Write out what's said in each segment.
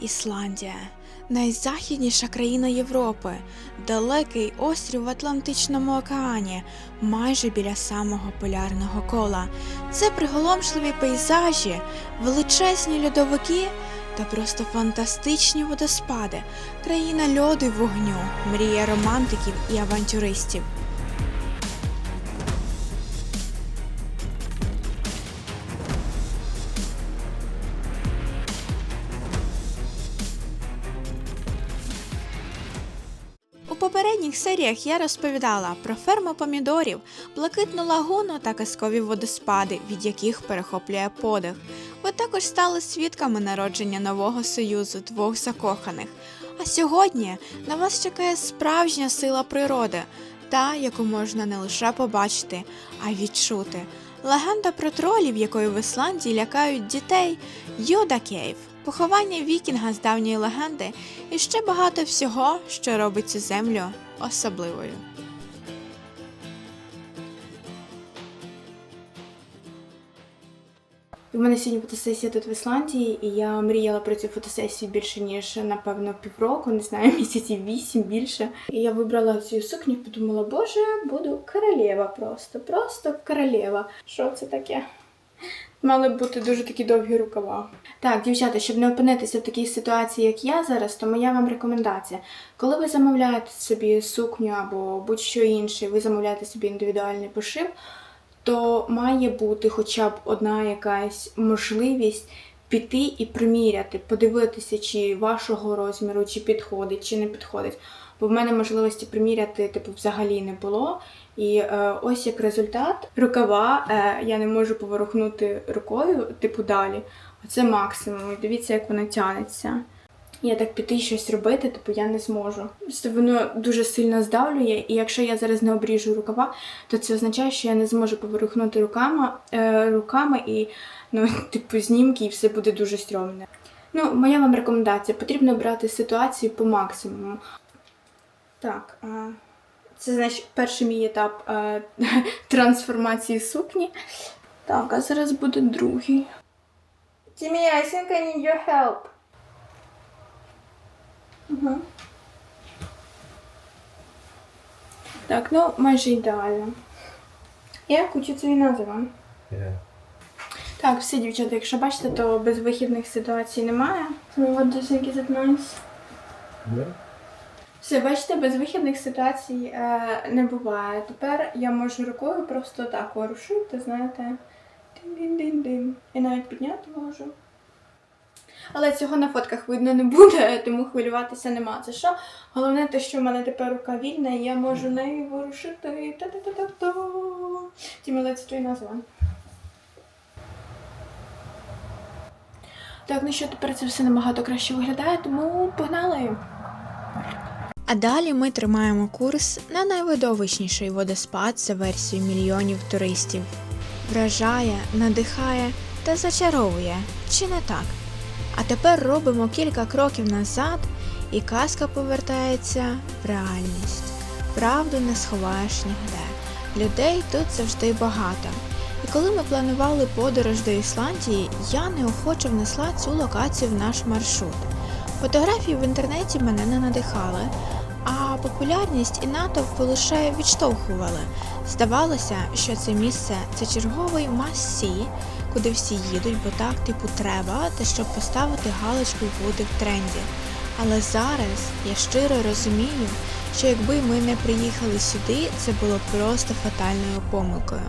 Ісландія найзахідніша країна Європи, далекий острів в Атлантичному океані, майже біля самого полярного кола. Це приголомшливі пейзажі, величезні льодовики та просто фантастичні водоспади, країна льоду й вогню, мрія романтиків і авантюристів. Серіях я розповідала про ферму помідорів, блакитну лагуну та казкові водоспади, від яких перехоплює подих. Ви також стали свідками народження нового союзу двох закоханих. А сьогодні на вас чекає справжня сила природи, та, яку можна не лише побачити, а й відчути. Легенда про тролів, якою в Ісландії лякають дітей, Йода Кейв, поховання вікінга з давньої легенди і ще багато всього, що робить цю землю особливою. У мене сьогодні фотосесія тут в Ісландії, і я мріяла про цю фотосесію більше ніж напевно півроку, не знаю, місяців вісім більше. І я вибрала цю сукню, подумала, боже, буду королева просто, просто королева. Що це таке? Мали б бути дуже такі довгі рукава. Так, дівчата, щоб не опинитися в такій ситуації, як я зараз, то моя вам рекомендація. Коли ви замовляєте собі сукню або будь-що інше, ви замовляєте собі індивідуальний пошив, то має бути хоча б одна якась можливість піти і приміряти, подивитися, чи вашого розміру, чи підходить, чи не підходить. Бо в мене можливості приміряти типу взагалі не було. І е, ось як результат, рукава е, я не можу поворухнути рукою, типу далі. Оце максимум. Дивіться, як воно тянеться. Я так піти щось робити, типу я не зможу. Воно дуже сильно здавлює, і якщо я зараз не обріжу рукава, то це означає, що я не зможу поворухнути руками, е, руками і ну, типу, знімки, і все буде дуже стрьомне. Ну, моя вам рекомендація: потрібно брати ситуацію по максимуму. Так, а, це значить перший мій етап е, трансформації сукні. Так, а зараз буде другий. Timmy, I think I need your help. Угу. Так, ну майже ідеально. Я кучу це і називаю. Yeah. Так, все, дівчата, якщо бачите, то без вихідних ситуацій немає. So what do you think is it nice? Yeah. Все, бачите, без вихідних ситуацій е, не буває. Тепер я можу рукою просто так ворушити, знаєте. Дин-дин-дин-дин. І навіть підняти можу. Але цього на фотках видно не буде, тому хвилюватися нема. Це що? Головне те, що в мене тепер рука вільна, і я можу нею ворушити. Та-та-та-та-та. Тімілець твій назва. Так, ну що тепер це все набагато краще виглядає, тому погнали. А далі ми тримаємо курс на найвидовищніший водоспад за версією мільйонів туристів. Вражає, надихає та зачаровує, чи не так? А тепер робимо кілька кроків назад, і казка повертається в реальність. Правду не сховаєш нігде. Людей тут завжди багато. І коли ми планували подорож до Ісландії, я неохоче внесла цю локацію в наш маршрут. Фотографії в інтернеті мене не надихали, популярність і натовп лише відштовхували. Здавалося, що це місце це черговий мас-сі, куди всі їдуть, бо так типу треба, та щоб поставити галочку бути в тренді. Але зараз я щиро розумію, що якби ми не приїхали сюди, це було просто фатальною помилкою.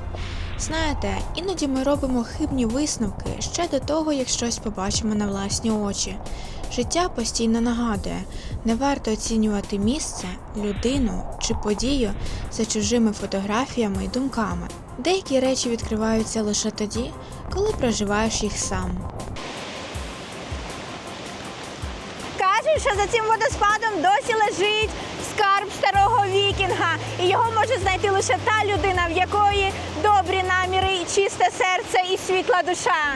Знаєте, іноді ми робимо хибні висновки ще до того, як щось побачимо на власні очі. Життя постійно нагадує, не варто оцінювати місце, людину чи подію за чужими фотографіями і думками. Деякі речі відкриваються лише тоді, коли проживаєш їх сам. Кажуть, що за цим водоспадом досі лежить скарб старого вікінга, і його може знайти лише та людина, в якої добрі наміри, і чисте серце і світла душа.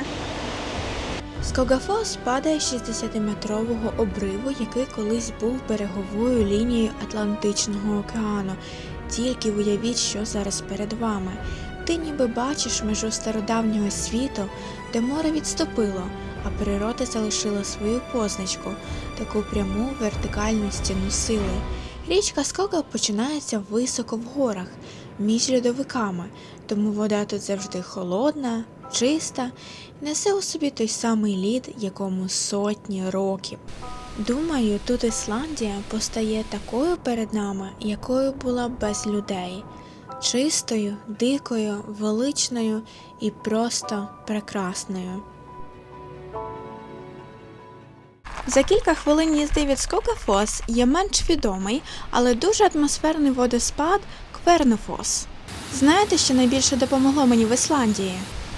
Скогафос падає з 60-метрового обриву, який колись був береговою лінією Атлантичного океану. Тільки уявіть, що зараз перед вами. Ти ніби бачиш межу стародавнього світу, де море відступило, а природа залишила свою позначку, таку пряму вертикальну стіну сили. Річка Скога починається високо в горах, між льодовиками, тому вода тут завжди холодна, чиста, несе у собі той самий лід, якому сотні років. Думаю, тут Ісландія постає такою перед нами, якою була без людей, чистою, дикою, величною і просто прекрасною. За кілька хвилин їзди від Скокафос є менш відомий, але дуже атмосферний водоспад Квернофос. Знаєте, що найбільше допомогло мені в Ісландії?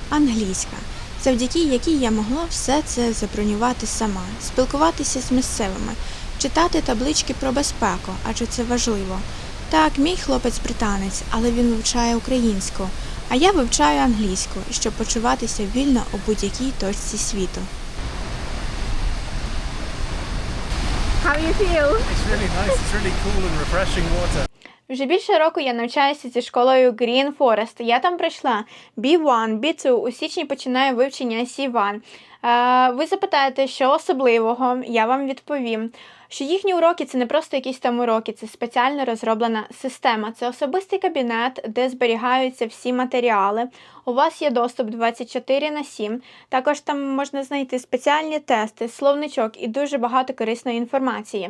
Англійська, завдяки якій я могла все це забронювати сама, спілкуватися з місцевими, читати таблички про безпеку, адже це важливо. Так, мій хлопець британець, але він вивчає українську, а я вивчаю англійську, щоб почуватися вільно у будь-якій точці світу. How you feel? It's really nice. It's really cool and refreshing water. Вже більше року я навчаюся зі школою Green Forest. Я там пройшла B1, B2, у січні починаю вивчення C1. Е, ви запитаєте, що особливого, я вам відповім. Що їхні уроки це не просто якісь там уроки, це спеціально розроблена система. Це особистий кабінет, де зберігаються всі матеріали. У вас є доступ 24 на 7. Також там можна знайти спеціальні тести, словничок і дуже багато корисної інформації.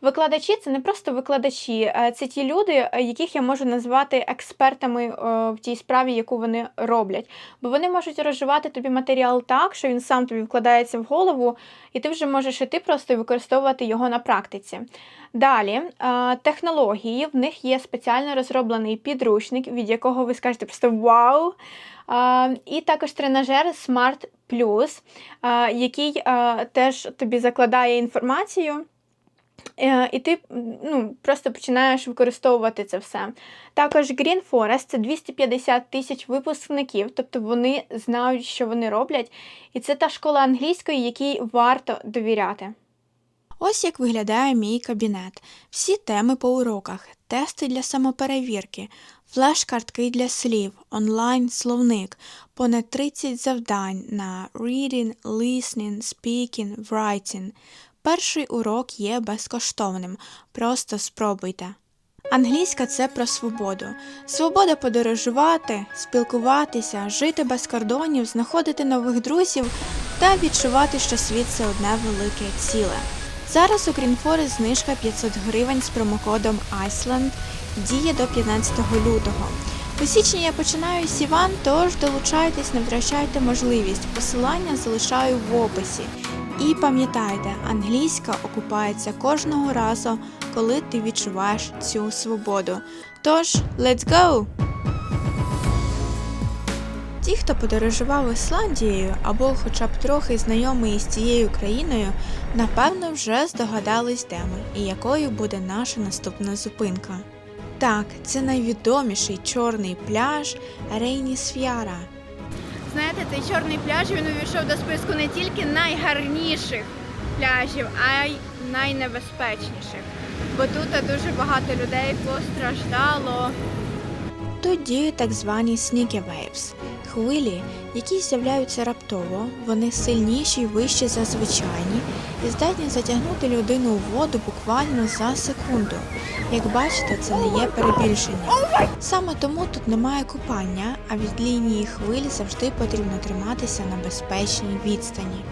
Викладачі це не просто викладачі, це ті люди, яких я можу назвати експертами е, в тій справі, яку вони роблять. Бо вони можуть розживати тобі матеріал так, що він сам тобі вкладається в голову, і ти вже можеш іти просто і використовувати його на практиці. Далі, е, технології, в них є спеціально розроблений підручник, від якого ви скажете просто вау. Е, І також тренажер Smart Plus, е, який теж тобі закладає інформацію. І ти ну, просто починаєш використовувати це все. Також Green Forest це 250 тисяч випускників, тобто вони знають, що вони роблять, і це та школа англійської, якій варто довіряти. Ось як виглядає мій кабінет. Всі теми по уроках, тести для самоперевірки, флеш-картки для слів, онлайн словник, понад 30 завдань на reading, listening, speaking, writing. Перший урок є безкоштовним. Просто спробуйте. Англійська це про свободу. Свобода подорожувати, спілкуватися, жити без кордонів, знаходити нових друзів та відчувати, що світ це одне велике ціле. Зараз у Forest знижка 500 гривень з промокодом Iceland діє до 15 лютого. У січні я починаю Сіван, тож долучайтесь, не втрачайте можливість. Посилання залишаю в описі. І пам'ятайте, англійська окупається кожного разу, коли ти відчуваєш цю свободу. Тож, let's go! Ті, хто подорожував Ісландією або хоча б трохи знайомий з цією країною, напевно вже здогадались, де ми і якою буде наша наступна зупинка. Так, це найвідоміший чорний пляж Рейнісф'яра. Знаєте, цей чорний пляж він увійшов до списку не тільки найгарніших пляжів, а й найнебезпечніших. Бо тут дуже багато людей постраждало. Тоді так звані sneaky waves – хвилі, які з'являються раптово, вони сильніші й вищі за звичайні і здатні затягнути людину у воду буквально за секунду. Як бачите, це не є перебільшення. Саме тому тут немає купання, а від лінії хвилі завжди потрібно триматися на безпечній відстані.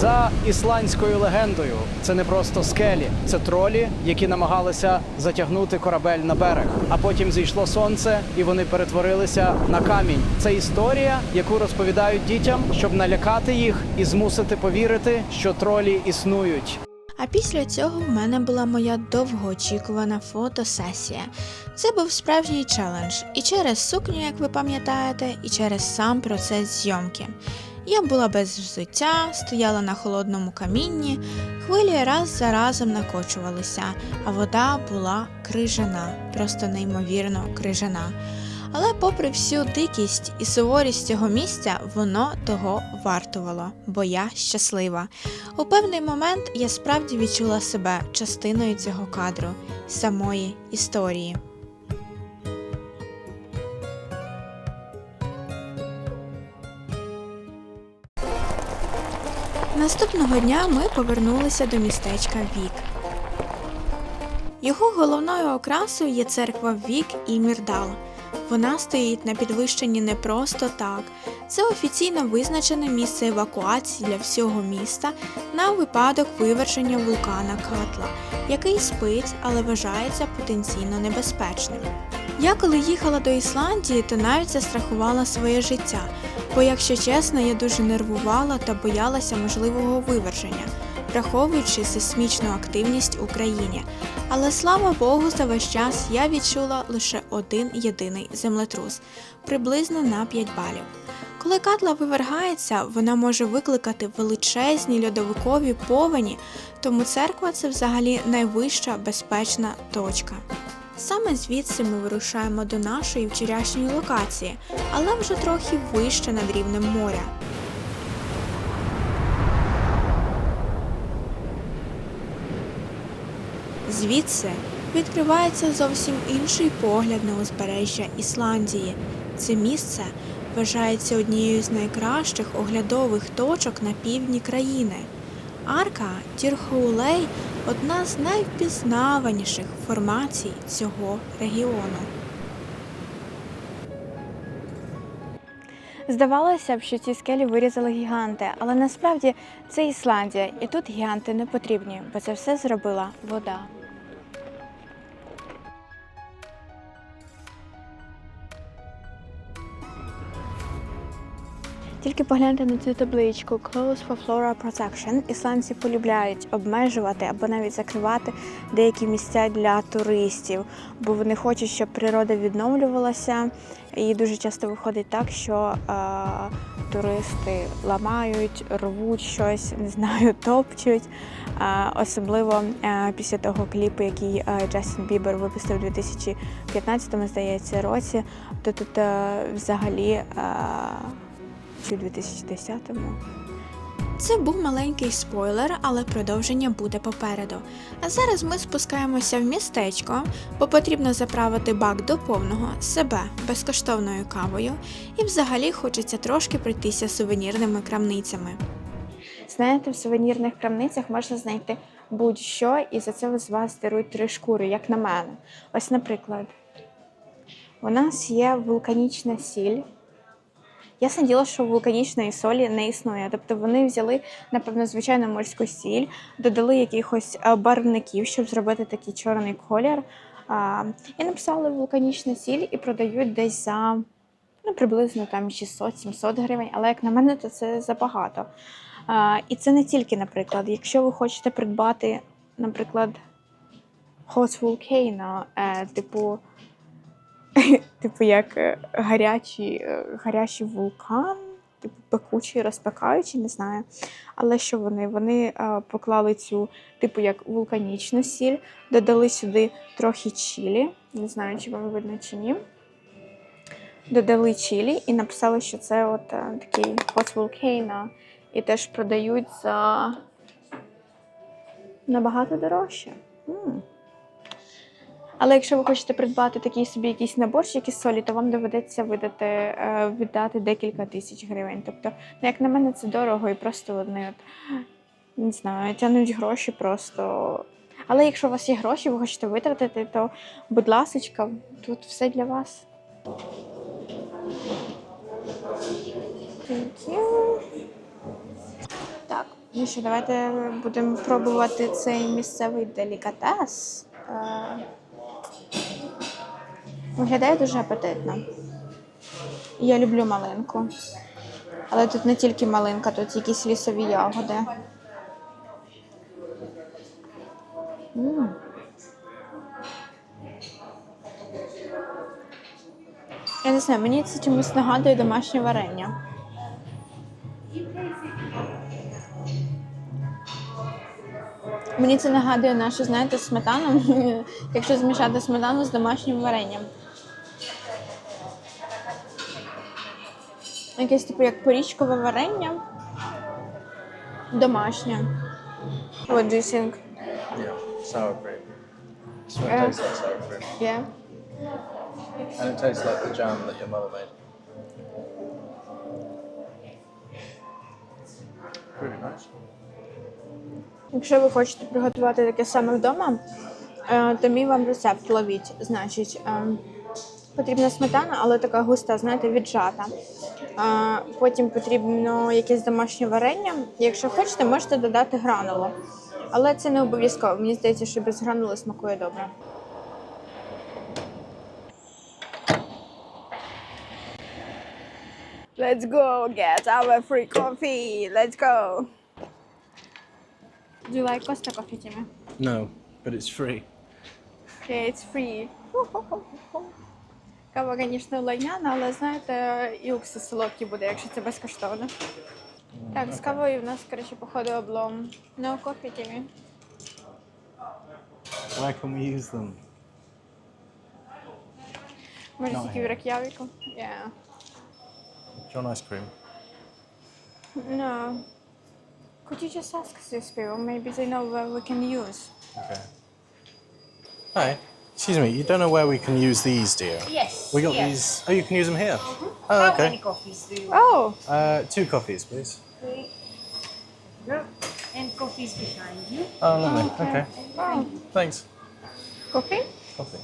За ісландською легендою, це не просто скелі, це тролі, які намагалися затягнути корабель на берег. А потім зійшло сонце, і вони перетворилися на камінь. Це історія, яку розповідають дітям, щоб налякати їх і змусити повірити, що тролі існують. А після цього в мене була моя довгоочікувана фотосесія. Це був справжній челендж і через сукню, як ви пам'ятаєте, і через сам процес зйомки. Я була без взуття, стояла на холодному камінні, хвилі раз за разом накочувалися, а вода була крижана, просто неймовірно крижана. Але попри всю дикість і суворість цього місця, воно того вартувало, бо я щаслива. У певний момент я справді відчула себе частиною цього кадру, самої історії. Наступного дня ми повернулися до містечка Вік. Його головною окрасою є церква Вік і Мірдал. Вона стоїть на підвищенні не просто так. Це офіційно визначене місце евакуації для всього міста на випадок вивершення вулкана Катла, який спить, але вважається потенційно небезпечним. Я коли їхала до Ісландії, то навіть застрахувала своє життя, бо, якщо чесно, я дуже нервувала та боялася можливого виверження, враховуючи сейсмічну активність у країні. Але слава Богу, за весь час я відчула лише один єдиний землетрус приблизно на 5 балів. Коли катла вивергається, вона може викликати величезні льодовикові повені, тому церква це взагалі найвища безпечна точка. Саме звідси ми вирушаємо до нашої вчорашньої локації, але вже трохи вище над рівнем моря. Звідси відкривається зовсім інший погляд на узбережжя Ісландії. Це місце вважається однією з найкращих оглядових точок на півдні країни. Арка Тірхоулей одна з найвпізнаваніших формацій цього регіону. Здавалося б, що ці скелі вирізали гіганти, але насправді це Ісландія, і тут гіганти не потрібні, бо це все зробила вода. Тільки погляньте на цю табличку Close for Flora Protection. Ісландці полюбляють обмежувати або навіть закривати деякі місця для туристів, бо вони хочуть, щоб природа відновлювалася. І дуже часто виходить так, що е, туристи ламають, рвуть щось, не знаю, топчуть. Е, особливо е, після того кліпу, який е, Джастін Бібер випустив у 2015 здається, році, то тут е, взагалі. Е, у 2010-му. Це був маленький спойлер, але продовження буде попереду. А зараз ми спускаємося в містечко, бо потрібно заправити бак до повного себе безкоштовною кавою, і взагалі хочеться трошки пройтися сувенірними крамницями. Знаєте, в сувенірних крамницях можна знайти будь-що, і за це з вас дарують три шкури, як на мене. Ось, наприклад, у нас є вулканічна сіль. Ясне діло, що вулканічної солі не існує. Тобто вони взяли, напевно, звичайну морську сіль, додали якихось е, барвників, щоб зробити такий чорний колір. І написали вулканічна сіль і продають десь за ну, приблизно там 600-700 гривень. Але як на мене, то це забагато. І це не тільки, наприклад, якщо ви хочете придбати, наприклад, Hot Volcano, е, типу. Типу, як е, гарячий, е, гарячий вулкан, типу пекучий, розпекаючий, не знаю. Але що вони? Вони е, поклали цю, типу, як вулканічну сіль, додали сюди трохи чілі. Не знаю, чи вам видно чи ні. Додали чілі і написали, що це от такий hot volcano. І теж продають за набагато дорожче. М. Але якщо ви хочете придбати такий собі якийсь наборчик із солі, то вам доведеться видати, е, віддати декілька тисяч гривень. Тобто, ну, як на мене, це дорого і просто вони от, не знаю, тянуть гроші просто. Але якщо у вас є гроші, ви хочете витратити, то будь ласочка, тут все для вас. Так, ну що, давайте будемо пробувати цей місцевий делікатес. Виглядає дуже апетитно. Я люблю малинку. Але тут не тільки малинка, тут якісь лісові ягоди. М. Я не знаю, мені це чомусь нагадує домашнє варення. Мені це нагадує нашу, знаєте, сметану, якщо змішати сметану з домашнім варенням. Якесь типу як порічкове варення. Домашнє. What do you think? Yeah, sour cream. This one Yeah. tastes like sour cream. Yeah. And it tastes like the jam that your mother made. Really nice. Якщо ви хочете приготувати таке саме вдома, е, то мій вам рецепт ловіть. Значить, е, потрібна сметана, але така густа, знаєте, віджата. Е, Потім потрібно якесь домашнє варення. Якщо хочете, можете додати гранулу. Але це не обов'язково. Мені здається, що без гранули смакує добре. Let's go get our free coffee. Let's go. Do you like Costa coffee, Timmy? No, but it's free. Yeah, it's free. Кава, звісно, лайняна, але знаєте, і уксус солодкий буде, якщо це безкоштовно. Так, з кавою в нас, коротше, походу облом. No coffee, Timmy. Where can we use them? Може, No, тільки в Рак'явіку? Yeah. John ice cream. No. Could you just ask these people? Maybe they know where we can use. Okay. Hi. Excuse me, you don't know where we can use these, dear? Yes. We got yes. these. Oh, you can use them here. Oh, How okay. many coffees do you want? Oh! Uh, two coffees, please. Yep. And coffees behind you. Oh, lovely. Okay. oh. Thanks. Coffee? Coffee.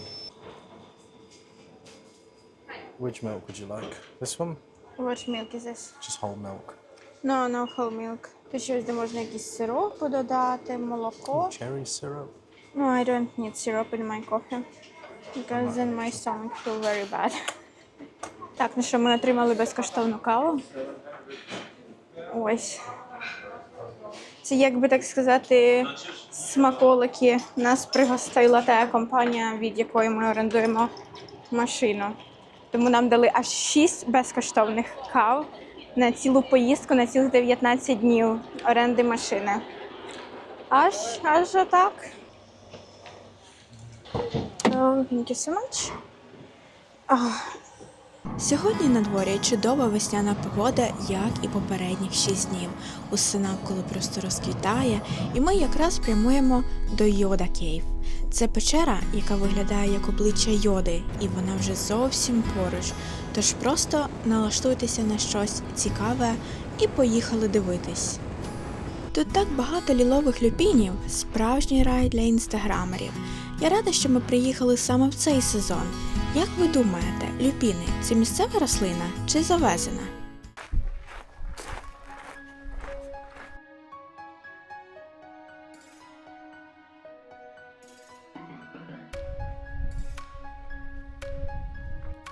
Which milk would you like? This one? What milk is this? Just whole milk. No, no whole milk. Ти щось, де можна якийсь сироп додати, молоко. Cherry syrup. No, I don't need syrup in my coffee. Because then my stomach feel very bad. Так, ну що, ми отримали безкоштовну каву. Ось. Це, як би так сказати, смаколики. Нас пригостила та компанія, від якої ми орендуємо машину. Тому нам дали аж 6 безкоштовних кав на цілу поїздку на цілих 19 днів оренди машини. Аж, аж отак. Thank you so much. Сьогодні на дворі чудова весняна погода, як і попередніх шість днів. Усе навколо просто розквітає, і ми якраз прямуємо до Йода Кейв. Це печера, яка виглядає як обличчя йоди, і вона вже зовсім поруч. Тож просто налаштуйтеся на щось цікаве і поїхали дивитись. Тут так багато лілових люпінів, справжній рай для інстаграмерів. Я рада, що ми приїхали саме в цей сезон. Як ви думаєте, люпіни це місцева рослина чи завезена?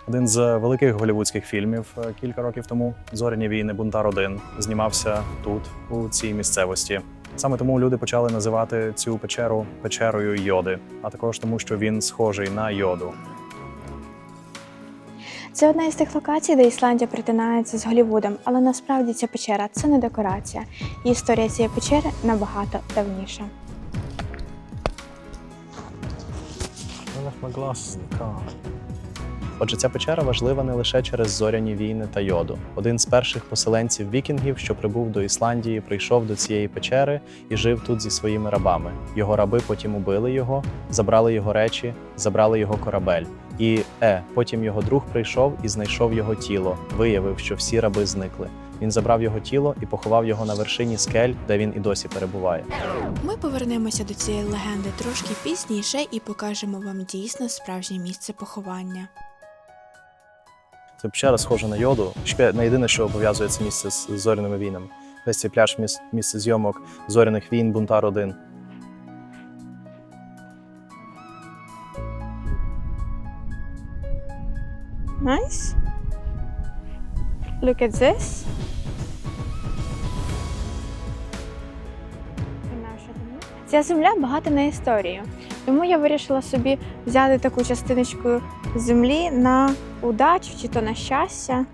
Один з великих голівудських фільмів е, кілька років тому Зоряні війни Бунтар 1 знімався тут, у цій місцевості. Саме тому люди почали називати цю печеру печерою йоди, а також тому, що він схожий на йоду. Це одна із тих локацій, де Ісландія притинається з Голлівудом, але насправді ця печера це не декорація. І історія цієї печери набагато давніша. I Отже, ця печера важлива не лише через зоряні війни та йоду. Один з перших поселенців вікінгів, що прибув до Ісландії, прийшов до цієї печери і жив тут зі своїми рабами. Його раби потім убили його, забрали його речі, забрали його корабель. І е, потім його друг прийшов і знайшов його тіло, виявив, що всі раби зникли. Він забрав його тіло і поховав його на вершині скель, де він і досі перебуває. Ми повернемося до цієї легенди трошки пізніше і покажемо вам дійсно справжнє місце поховання. Це печера схожа на йоду. Ще не єдине, що пов'язує це місце з зоряними війнами. Весь цей пляж місце зйомок зоряних війн, бунтар 1 Nice. Look at this. Ця земля багата на історію. Тому я вирішила собі взяти таку частиночку землі на удачу чи то на щастя.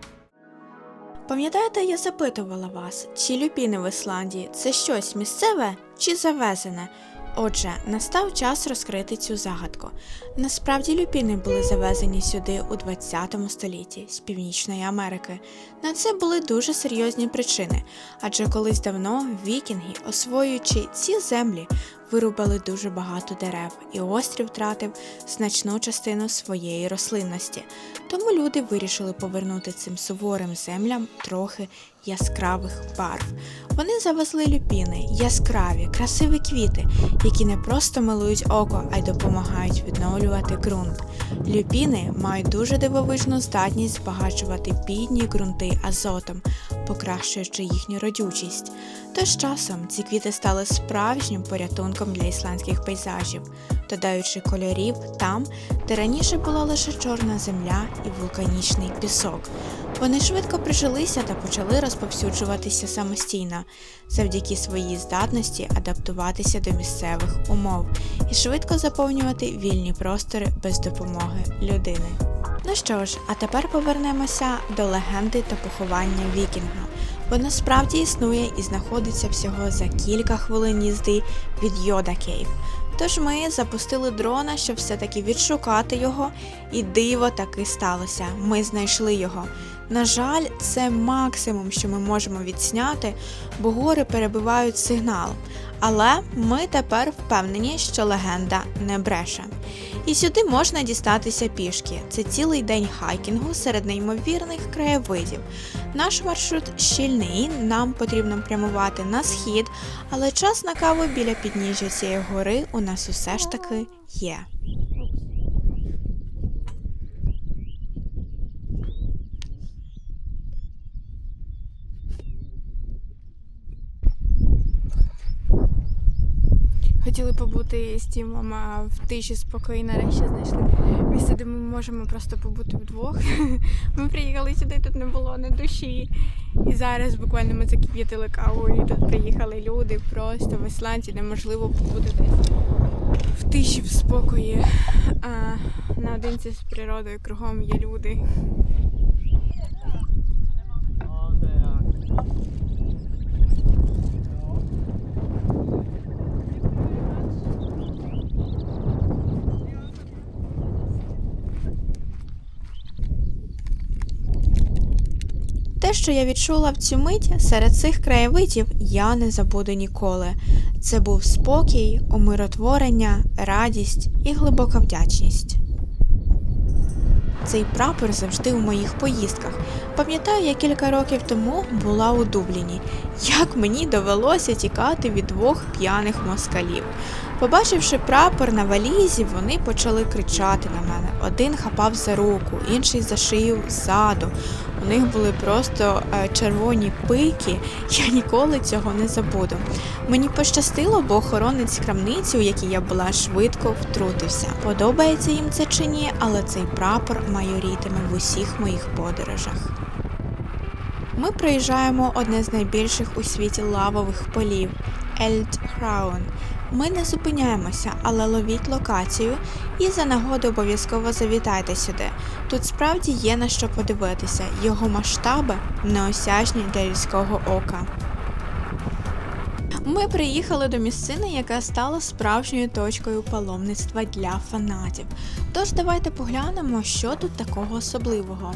Пам'ятаєте, я запитувала вас, чи люпіни в Ісландії це щось місцеве чи завезене? Отже, настав час розкрити цю загадку. Насправді люпіни були завезені сюди у 20 столітті з Північної Америки. На це були дуже серйозні причини, адже колись давно вікінги, освоюючи ці землі, вирубали дуже багато дерев, і острів втратив значну частину своєї рослинності. Тому люди вирішили повернути цим суворим землям трохи яскравих барв. Вони завезли люпіни, яскраві, красиві квіти, які не просто милують око, а й допомагають відновлювати ґрунт. Люпіни мають дуже дивовижну здатність збагачувати бідні ґрунти азотом, покращуючи їхню родючість. Тож часом ці квіти стали справжнім порятунком для ісландських пейзажів, додаючи кольорів там, де раніше була лише чорна земля і вулканічний пісок. Вони швидко прижилися та почали розповсюджуватися самостійно, завдяки своїй здатності адаптуватися до місцевих умов і швидко заповнювати вільні простори без допомоги людини. Ну що ж, а тепер повернемося до легенди та поховання вікінга. Вона справді існує і знаходиться всього за кілька хвилин їзди від Йода Кейв. Тож ми запустили дрона, щоб все-таки відшукати його, і диво таки сталося. Ми знайшли його. На жаль, це максимум, що ми можемо відсняти, бо гори перебивають сигнал. Але ми тепер впевнені, що легенда не бреше. І сюди можна дістатися пішки. Це цілий день хайкінгу серед неймовірних краєвидів. Наш маршрут щільний, нам потрібно прямувати на схід, але час на каву біля підніжжя цієї гори у нас усе ж таки є. Хотіли побути з Тімом в тиші спокою, нарешті знайшли місце, де ми можемо просто побути вдвох. Ми приїхали сюди, тут не було ні душі. І зараз буквально ми закип'ятили каву, і тут приїхали люди просто в Ісландії, неможливо побути десь в тиші, в спокої. А наодинці з природою кругом є люди. Що я відчула в цю мить серед цих краєвидів, я не забуду ніколи. Це був спокій, умиротворення, радість і глибока вдячність. Цей прапор завжди у моїх поїздках. Пам'ятаю, я кілька років тому була у Дубліні. Як мені довелося тікати від двох п'яних москалів. Побачивши прапор на валізі, вони почали кричати на мене. Один хапав за руку, інший за шию ззаду. У них були просто е, червоні пики. Я ніколи цього не забуду. Мені пощастило, бо охоронець крамниці, у якій я була, швидко втрутився. Подобається їм це чи ні, але цей прапор майорітиме в усіх моїх подорожах. Ми проїжджаємо одне з найбільших у світі лавових полів Ельд Храун. Ми не зупиняємося, але ловіть локацію і за нагоду обов'язково завітайте сюди. Тут справді є на що подивитися, його масштаби неосяжні для людського ока. Ми приїхали до місцини, яка стала справжньою точкою паломництва для фанатів. Тож давайте поглянемо, що тут такого особливого.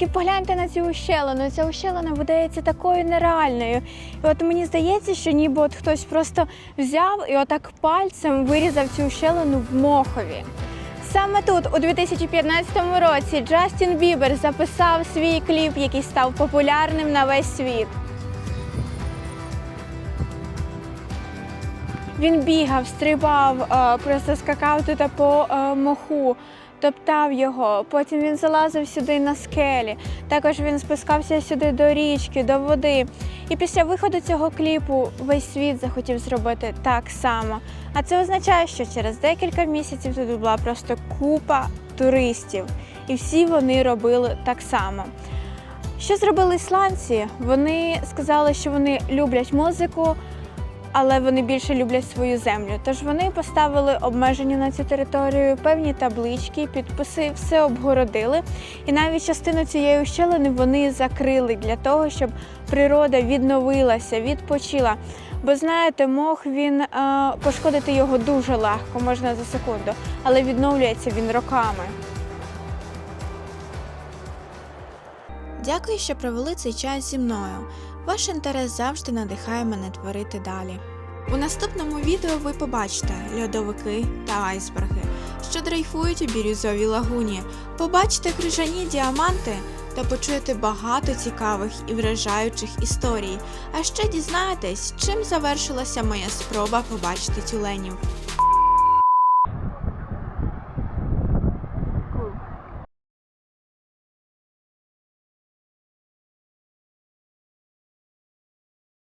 Тільки погляньте на цю ущелину. Ця ущелина видається такою нереальною. І от мені здається, що ніби от хтось просто взяв і отак пальцем вирізав цю ущелину в Мохові. Саме тут, у 2015 році, Джастін Бібер записав свій кліп, який став популярним на весь світ. Він бігав, стрибав, е, просто скакав тут по е, моху, топтав його. Потім він залазив сюди на скелі. Також він спускався сюди до річки, до води. І після виходу цього кліпу весь світ захотів зробити так само. А це означає, що через декілька місяців тут була просто купа туристів, і всі вони робили так само. Що зробили ісландці? Вони сказали, що вони люблять музику, але вони більше люблять свою землю. Тож вони поставили обмеження на цю територію, певні таблички, підписи, все обгородили. І навіть частину цієї ущелини вони закрили для того, щоб природа відновилася, відпочила. Бо знаєте, мох він е, пошкодити його дуже легко, можна за секунду, але відновлюється він роками. Дякую, що провели цей час зі мною. Ваш інтерес завжди надихає мене творити далі. У наступному відео ви побачите льодовики та айсберги, що дрейфують у бірюзовій лагуні, побачите крижані діаманти та почуєте багато цікавих і вражаючих історій. А ще дізнаєтесь, чим завершилася моя спроба побачити тюленів.